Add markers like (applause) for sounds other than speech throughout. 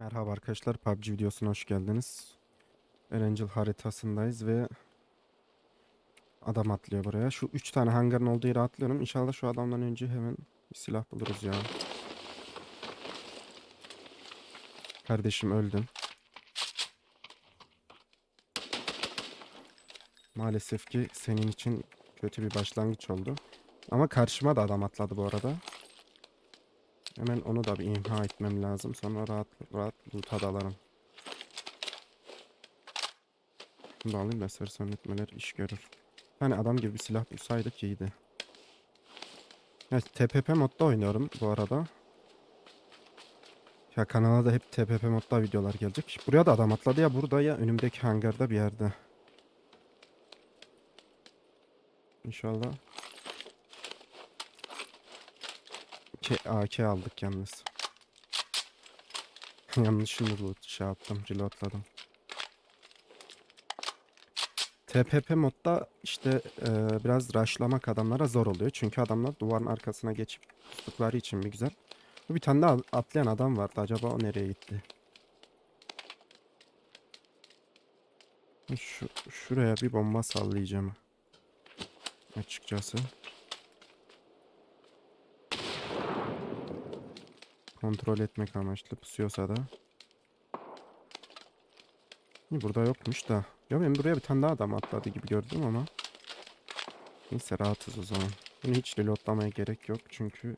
Merhaba arkadaşlar, PUBG videosuna hoş geldiniz. Erangel haritasındayız ve adam atlıyor buraya. Şu üç tane hangarın olduğu yere atlıyorum. İnşallah şu adamdan önce hemen bir silah buluruz ya. Kardeşim öldün. Maalesef ki senin için kötü bir başlangıç oldu. Ama karşıma da adam atladı bu arada. Hemen onu da bir imha etmem lazım. Sonra rahat rahat loot'a dalarım. Bunu da alayım da sersemletmeler iş görür. Tane adam gibi bir silah bulsaydık iyiydi. Evet, TPP modda oynuyorum bu arada. Ya kanala da hep TPP modda videolar gelecek. Buraya da adam atladı ya burada ya önümdeki hangarda bir yerde. İnşallah. K AK aldık yalnız. (laughs) Yanlışını bu şey yaptım, reloadladım. TPP modda işte e, biraz rushlamak adamlara zor oluyor. Çünkü adamlar duvarın arkasına geçip tuttukları için bir güzel. Bir tane daha atlayan adam vardı. Acaba o nereye gitti? Şu, şuraya bir bomba sallayacağım. Açıkçası. Kontrol etmek amaçlı pusuyorsa da. Burada yokmuş da. Ya ben buraya bir tane daha adam atladı gibi gördüm ama. Neyse rahatız o zaman. Bunu hiç reloadlamaya gerek yok çünkü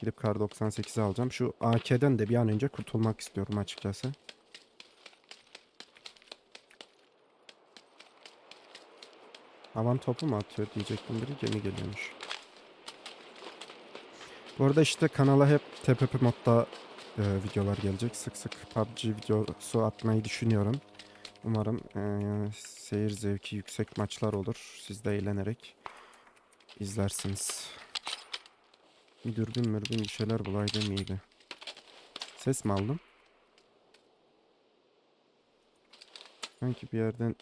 gidip kar 98'i alacağım. Şu AK'den de bir an önce kurtulmak istiyorum açıkçası. Havan topu mu atıyor diyecektim biri gemi geliyormuş. Bu arada işte kanala hep TPP modda e, videolar gelecek. Sık sık PUBG videosu atmayı düşünüyorum. Umarım e, seyir zevki yüksek maçlar olur. Siz de eğlenerek izlersiniz. Bir dürbün mürbün bir şeyler bulaydım iyiydi. Ses mi aldım? Sanki bir yerden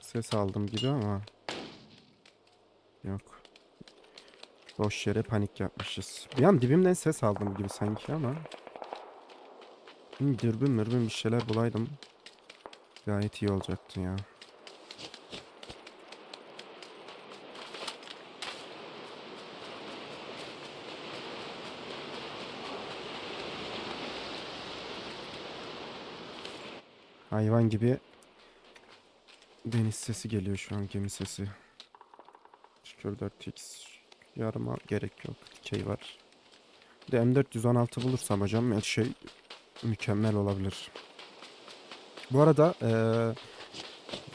ses aldım gibi ama yok. Boş yere panik yapmışız. Bir an dibimden ses aldım gibi sanki ama. Dürbün mürbün bir şeyler bulaydım. Gayet iyi olacaktı ya. Hayvan gibi deniz sesi geliyor şu an gemi sesi. Şükür 4x yarıma gerek yok. Dikey var. Bir de M416 bulursam hocam her şey mükemmel olabilir. Bu arada eee,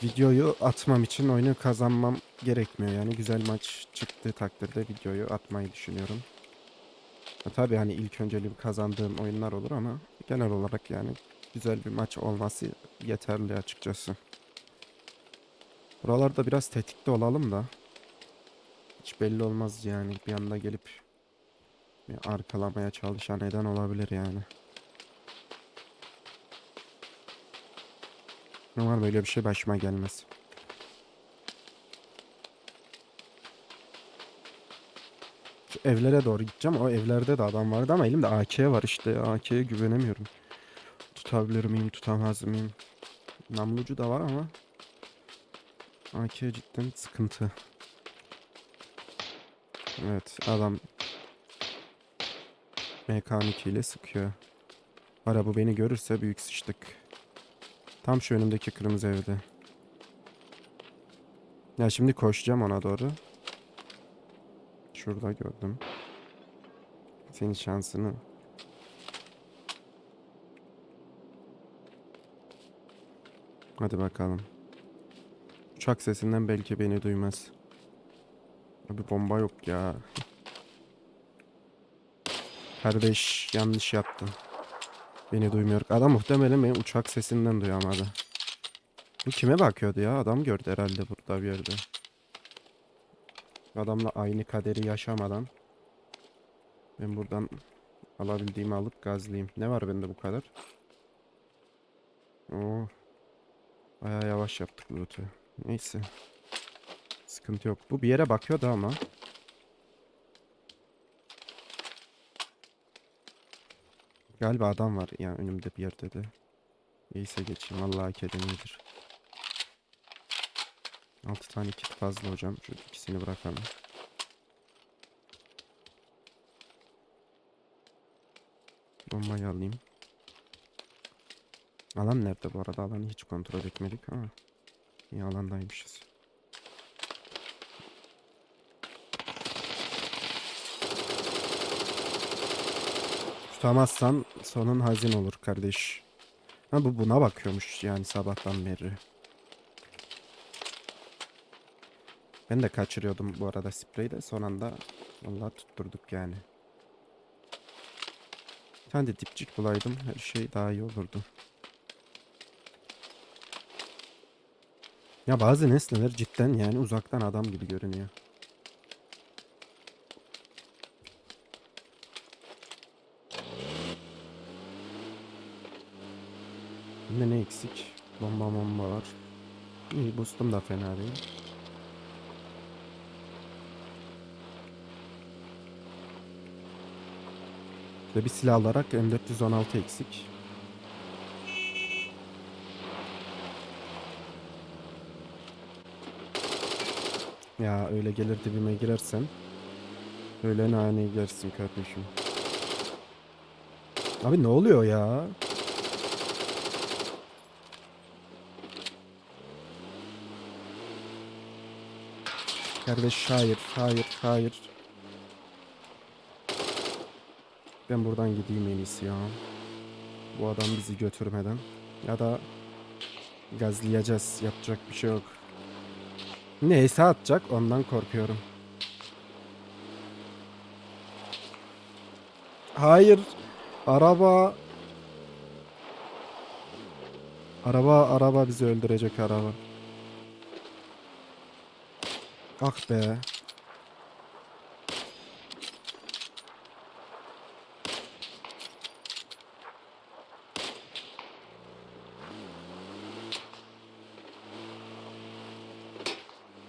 videoyu atmam için oyunu kazanmam gerekmiyor. Yani güzel maç çıktığı takdirde videoyu atmayı düşünüyorum. Ha, tabii hani ilk önceliğim kazandığım oyunlar olur ama genel olarak yani güzel bir maç olması yeterli açıkçası. Buralarda biraz tetikte olalım da. Hiç belli olmaz yani bir anda gelip bir arkalamaya çalışan neden olabilir yani. Umarım böyle bir şey başıma gelmez. Şu evlere doğru gideceğim. O evlerde de adam vardı ama elimde AK var işte. AK'ye güvenemiyorum. Tutabilir miyim, tutamaz mıyım? Namlucu da var ama AK cidden sıkıntı. Evet adam MK12 ile sıkıyor. Ara bu beni görürse büyük sıçtık. Tam şu önümdeki kırmızı evde. Ya şimdi koşacağım ona doğru. Şurada gördüm. Senin şansını. Hadi bakalım. Uçak sesinden belki beni duymaz. Abi bomba yok ya. Kardeş yanlış yaptın. Beni duymuyor. Adam muhtemelen beni uçak sesinden duyamadı. Bu kime bakıyordu ya? Adam gördü herhalde burada bir yerde. Adamla aynı kaderi yaşamadan ben buradan alabildiğimi alıp gazlayayım. Ne var bende bu kadar? Oo. Bayağı yavaş yaptık loot'u. Neyse. Sıkıntı yok. Bu bir yere bakıyordu ama. Galiba adam var ya önümde bir yerde de. İyiyse geçeyim. Vallahi kedemidir. 6 tane kit fazla hocam. Şu ikisini bırakalım. Bombayı alayım. Alan nerede bu arada? Alanı hiç kontrol etmedik ama. İyi alandaymışız. Tutamazsan sonun hazin olur kardeş. Ha bu buna bakıyormuş yani sabahtan beri. Ben de kaçırıyordum bu arada spreyi de son anda vallahi tutturduk yani. Bir de dipçik bulaydım her şey daha iyi olurdu. Ya bazı nesneler cidden yani uzaktan adam gibi görünüyor. Bende ne eksik? Bomba bomba var. İyi boostum da fena değil. Ve bir silah olarak M416 eksik. Ya öyle gelir dibime girersen öyle nane yersin kardeşim. Abi ne oluyor ya? Kardeş hayır, hayır, hayır. Ben buradan gideyim en iyisi ya. Bu adam bizi götürmeden. Ya da gazlayacağız. Yapacak bir şey yok. Neyse atacak ondan korkuyorum. Hayır. Araba. Araba araba bizi öldürecek araba. Ah be.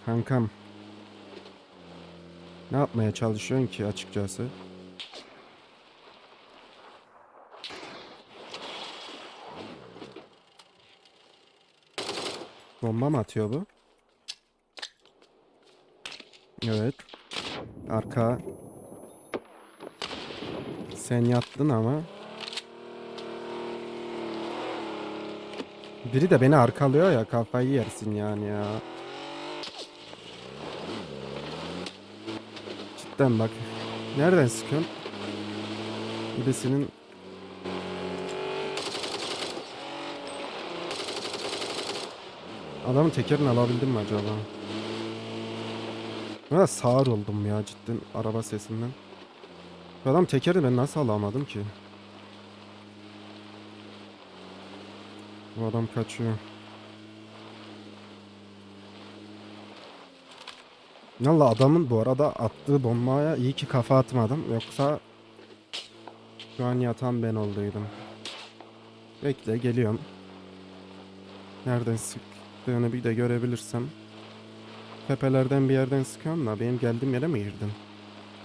Kankam. Ne yapmaya çalışıyorsun ki açıkçası? Bomba mı atıyor bu? Evet. Arka. Sen yattın ama. Biri de beni arkalıyor ya kafayı yersin yani ya. Cidden bak. Nereden sıkıyorsun? Birisinin Adamın tekerini alabildim mi acaba? Ben sağır oldum ya cidden araba sesinden. Bu adam tekerini ben nasıl alamadım ki? Bu adam kaçıyor. Valla adamın bu arada attığı bombaya iyi ki kafa atmadım. Yoksa şu an yatan ben olduydum. Bekle geliyorum. Nereden sıktığını bir de görebilirsem. Tepelerden bir yerden sıkıyorum da benim geldiğim yere mi girdin?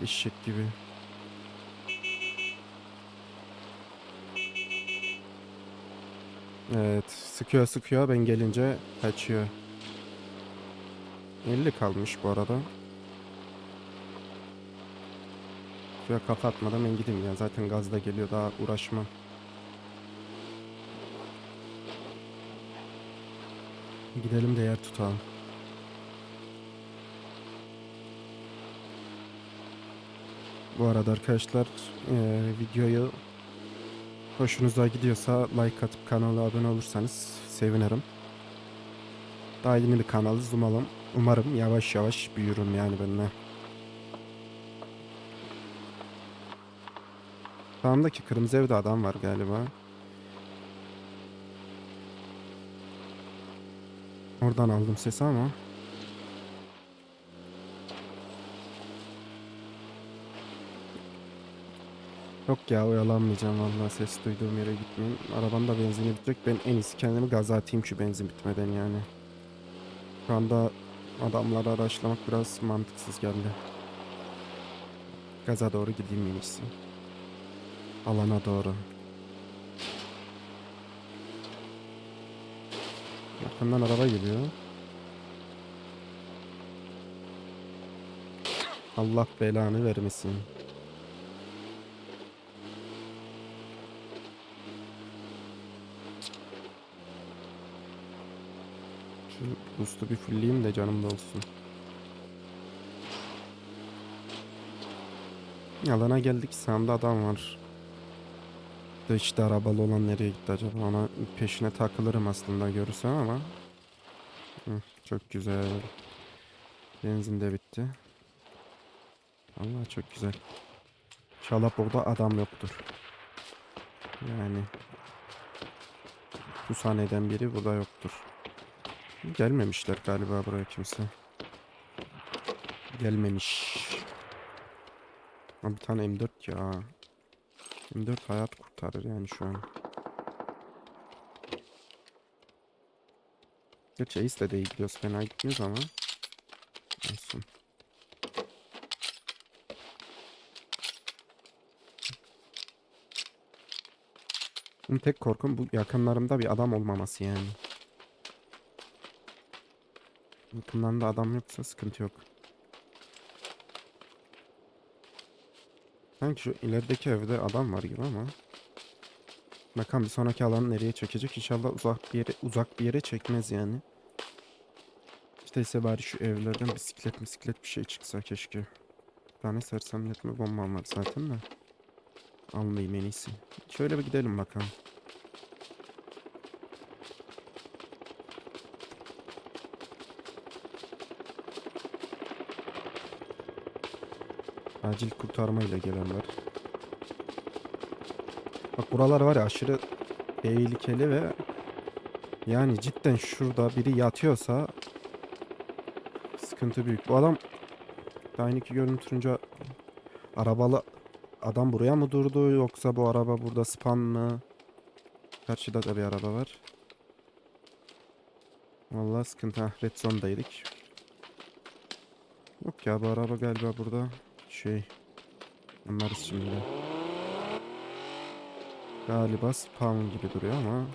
Eşek gibi. Evet sıkıyor sıkıyor ben gelince kaçıyor. 50 kalmış bu arada. Şuraya kafa atmadan ben gideyim ya. Zaten gazda geliyor daha uğraşmam. Gidelim de yer tutalım. Bu arada arkadaşlar eee, videoyu hoşunuza gidiyorsa like atıp kanala abone olursanız sevinirim. Daha yeni bir kanalız umalım. Umarım yavaş yavaş büyürüm yani benimle. Sağımdaki kırmızı evde adam var galiba. Oradan aldım sesi ama. Yok ya oyalanmayacağım vallahi ses duyduğum yere gitmeyeyim. Arabam da benzini bitecek. Ben en iyisi kendimi gaza atayım şu benzin bitmeden yani. Şu anda adamları araçlamak biraz mantıksız geldi. Gaza doğru gideyim en iyisi. Alana doğru. Arkamdan araba geliyor. Allah belanı vermesin. Şu boost'u bir fullleyeyim de canım da olsun. Alana geldik sağımda adam var. Da işte arabalı olan nereye gitti acaba? Ona peşine takılırım aslında görürsem ama. Hı, çok güzel. Benzin de bitti. Allah çok güzel. İnşallah burada adam yoktur. Yani. Bu sahneden biri burada yoktur. Gelmemişler galiba buraya kimse. Gelmemiş. Ha, bir tane M4 ya. M4 hayat kurtarır yani şu an. Gerçi Ace'le de iyi gidiyoruz. Fena gitmiyoruz ama. Olsun. Benim tek korkum bu yakınlarımda bir adam olmaması yani. Yakınlarında adam yoksa sıkıntı yok. Sanki şu ilerideki evde adam var gibi ama. Bakalım bir sonraki alanı nereye çekecek. İnşallah uzak bir yere uzak bir yere çekmez yani. İşte ise bari şu evlerden bisiklet bisiklet bir şey çıksa keşke. Bir tane sersemletme bombam var zaten de. Almayayım en iyisi. Şöyle bir gidelim bakalım. Acil kurtarmayla gelenler. Bak buralar var ya aşırı tehlikeli ve yani cidden şurada biri yatıyorsa sıkıntı büyük. Bu adam daha ki görüntünce arabalı adam buraya mı durdu yoksa bu araba burada spam mı? Karşıda da bir araba var. Vallahi sıkıntı. Ha, Red zone'daydık. Yok ya bu araba galiba burada şey anlarız şimdi. Galiba spawn gibi duruyor ama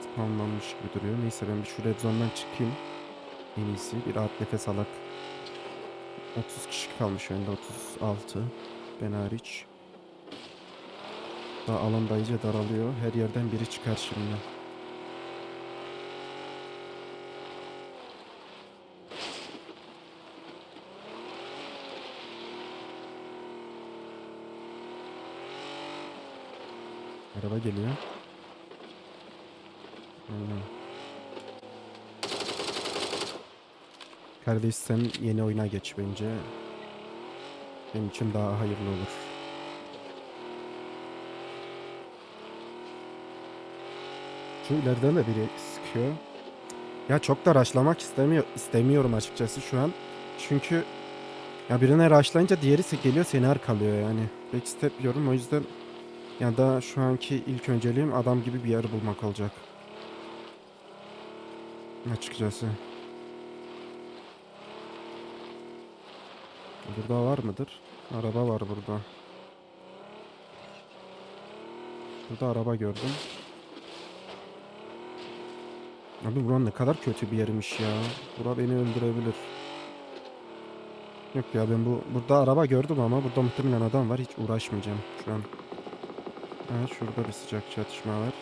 spawnlanmış gibi duruyor. Neyse ben bir şu red zone'dan çıkayım. En iyisi bir rahat nefes alak. 30 kişi kalmış önde 36 ben hariç. Daha alan da iyice daralıyor. Her yerden biri çıkar şimdi. Araba geliyor. Kardeş sen yeni oyuna geç bence. Benim için daha hayırlı olur. Şu ileriden de biri sıkıyor. Ya çok da raşlamak istemiyor istemiyorum açıkçası şu an. Çünkü ya birine raşlayınca diğeri geliyor seni arkalıyor yani. Backstep yiyorum o yüzden ya da şu anki ilk önceliğim adam gibi bir yer bulmak olacak. Açıkçası. Burada var mıdır? Araba var burada. Burada araba gördüm. Abi buran ne kadar kötü bir yermiş ya. Bura beni öldürebilir. Yok ya ben bu burada araba gördüm ama burada muhtemelen adam var. Hiç uğraşmayacağım şu an. Ha, şurada bir sıcak çatışma var.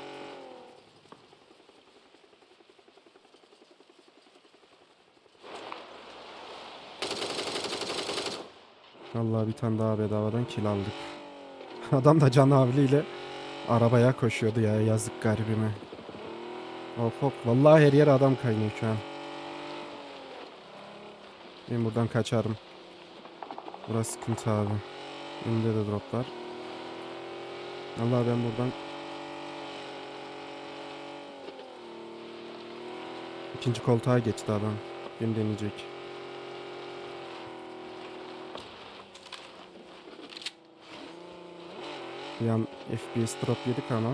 Vallahi bir tane daha bedavadan kill aldık. (laughs) Adam da canavliyle arabaya koşuyordu ya yazık garibime. Hop hop vallahi her yer adam kaynıyor şu an. Ben buradan kaçarım. Burası sıkıntı abi. Önümde de droplar. Allah ben buradan ikinci koltuğa geçti adam. Beni deneyecek. An FPS drop yedik ama.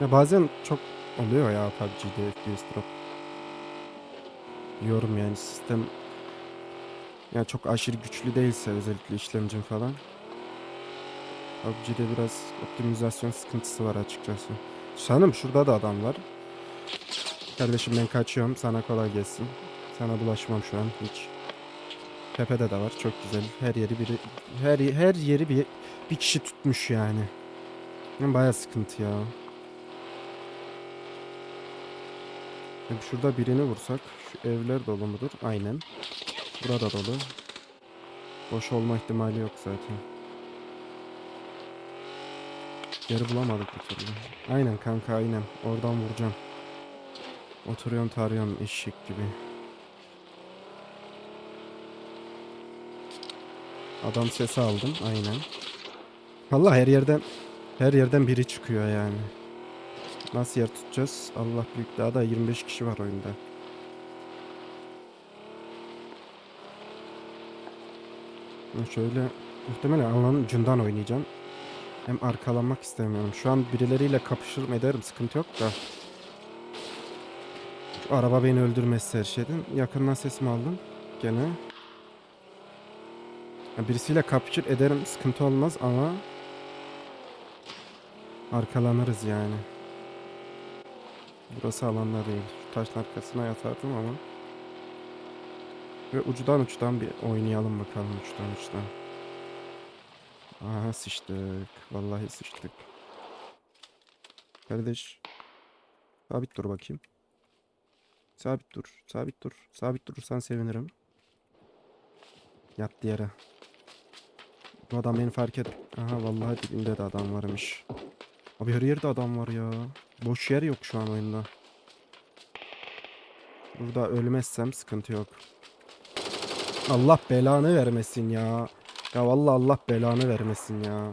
Ya bazen çok oluyor ya PUBG'de FPS drop. Yorum yani sistem ya çok aşırı güçlü değilse özellikle işlemcim falan. PUBG'de biraz optimizasyon sıkıntısı var açıkçası. Sanırım şurada da adam var. Kardeşim ben kaçıyorum. Sana kolay gelsin. Sana bulaşmam şu an hiç. Tepede de var. Çok güzel. Her yeri biri her her yeri bir bir kişi tutmuş yani. Baya sıkıntı. Ya Şurada birini vursak. Şu evler dolu mudur? Aynen. Burada dolu. Boş olma ihtimali yok zaten. Yeri bulamadık bir türlü. Aynen kanka aynen. Oradan vuracağım. Oturuyorum tarıyorum eşek gibi. Adam sesi aldım aynen. Vallahi her yerden her yerden biri çıkıyor yani. Nasıl yer tutacağız? Allah büyük daha da 25 kişi var oyunda. Şöyle muhtemelen alanın ucundan oynayacağım. Hem arkalanmak istemiyorum. Şu an birileriyle kapışır mı ederim sıkıntı yok da. Şu araba beni öldürmesi her şeyden. Yakından sesimi aldım. Gene. Birisiyle kapışır ederim sıkıntı olmaz ama arkalanırız yani. Burası alanda değil. Şu taşın arkasına yatardım ama. Ve ucudan uçtan bir oynayalım bakalım uçtan uçtan. Aha sıçtık. Vallahi sıçtık. Kardeş. Sabit dur bakayım. Sabit dur. Sabit dur. Sabit durursan sevinirim. Yattı yere. Bu adam beni fark et. Aha vallahi dibinde de adam varmış. Abi her yerde adam var ya. Boş yer yok şu an oyunda. Burada ölmezsem sıkıntı yok. Allah belanı vermesin ya. Ya vallahi Allah belanı vermesin ya.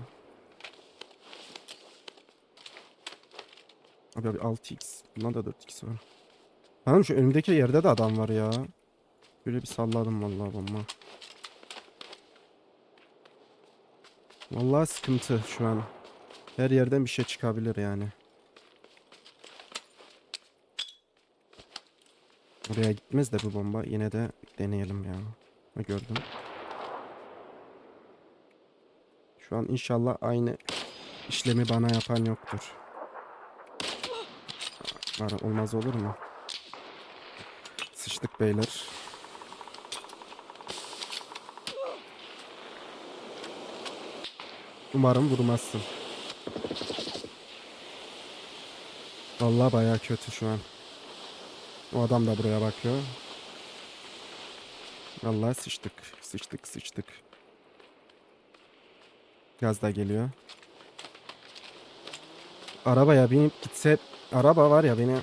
Abi abi 6x. Bunda da 4x var. Hanım şu önümdeki yerde de adam var ya. Böyle bir salladım vallahi bomba. Vallahi sıkıntı şu an. Her yerden bir şey çıkabilir yani. Oraya gitmez de bu bomba. Yine de deneyelim ya. Gördüm. Şu an inşallah aynı işlemi bana yapan yoktur. Var olmaz olur mu? Sıçtık beyler. Umarım vurmazsın. Vallahi bayağı kötü şu an. O adam da buraya bakıyor. Vallahi sıçtık. Sıçtık sıçtık. Gaz da geliyor. Arabaya binip gitse araba var ya beni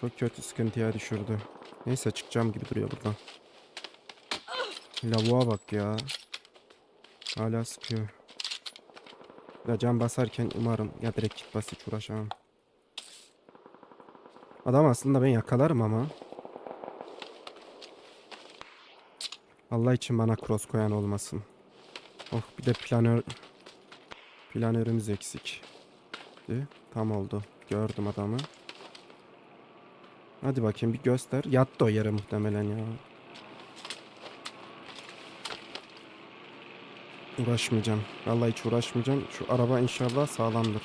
çok kötü sıkıntıya düşürdü. Neyse çıkacağım gibi duruyor buradan. Lavuğa bak ya. Hala sıkıyor. Ya can basarken umarım ya direkt git bas hiç uğraşamam. Adam aslında ben yakalarım ama. Allah için bana cross koyan olmasın. Oh bir de planör planörümüz eksik. Tam oldu. Gördüm adamı. Hadi bakayım bir göster. Yattı o yere muhtemelen ya. Uğraşmayacağım. Vallahi hiç uğraşmayacağım. Şu araba inşallah sağlamdır.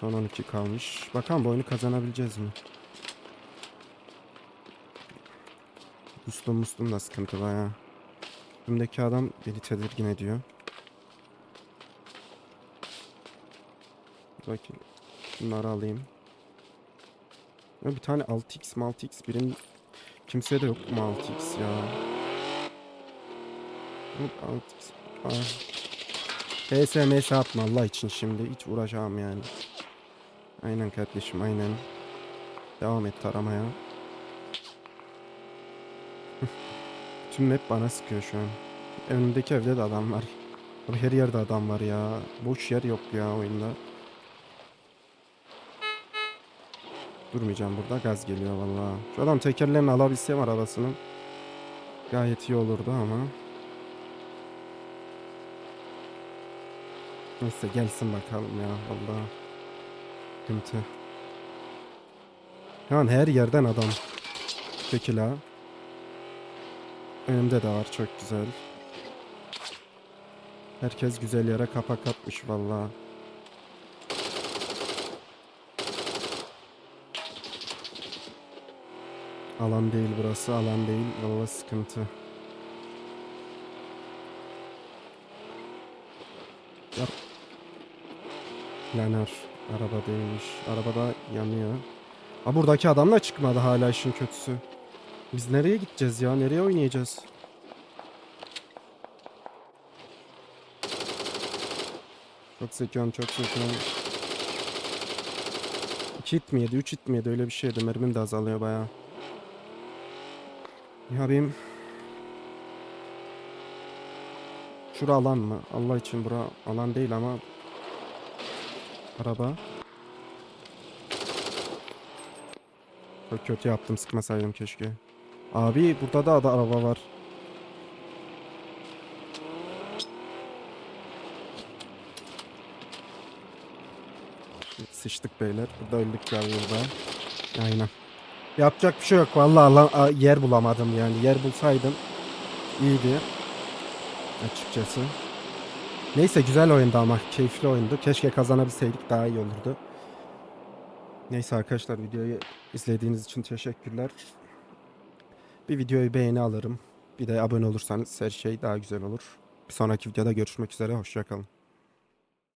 Son 12 kalmış. Bakalım bu oyunu kazanabileceğiz mi? Muslum muslum da sıkıntı baya. Önümdeki adam beni tedirgin ediyor. Bakayım. Bunları alayım. Ya bir tane 6x 6x birinin kimseye de yok mu 6x ya? Hop 6x. Ah. PS MS atma Allah için şimdi hiç uğraşamam yani. Aynen kardeşim aynen. Devam et taramaya. Tüm map bana sıkıyor şu an. Önümdeki evde de adam var. Abi her yerde adam var ya. Boş yer yok ya oyunda. Durmayacağım burada. Gaz geliyor vallahi. Şu adam tekerlerini alabilsem arabasının gayet iyi olurdu ama. Neyse gelsin bakalım ya vallahi. Sıkıntı. Yani her yerden adam. Peki la. Önümde de var çok güzel. Herkes güzel yere kapak atmış valla. Alan değil burası alan değil valla sıkıntı. Yap. Laner araba değilmiş. Arabada yanıyor. Ha buradaki adam da çıkmadı hala işin kötüsü. Biz nereye gideceğiz ya? Nereye oynayacağız? Çok zekiyorum, çok zekiyorum. 2 hit mi yedi, 3 hit mi yedi öyle bir şeydi. Mermim de azalıyor bayağı. Ya benim... Şura alan mı? Allah için bura alan değil ama... Araba. Çok kötü yaptım sıkmasaydım keşke. Abi burada da, da araba var. Sıçtık beyler. Burada öldük burada. Aynen. Yapacak bir şey yok. Vallahi lan- yer bulamadım yani. Yer bulsaydım iyiydi. Açıkçası. Neyse güzel oyundu ama keyifli oyundu. Keşke kazanabilseydik daha iyi olurdu. Neyse arkadaşlar videoyu izlediğiniz için teşekkürler. Bir videoyu beğeni alırım. Bir de abone olursanız her şey daha güzel olur. Bir sonraki videoda görüşmek üzere. Hoşçakalın.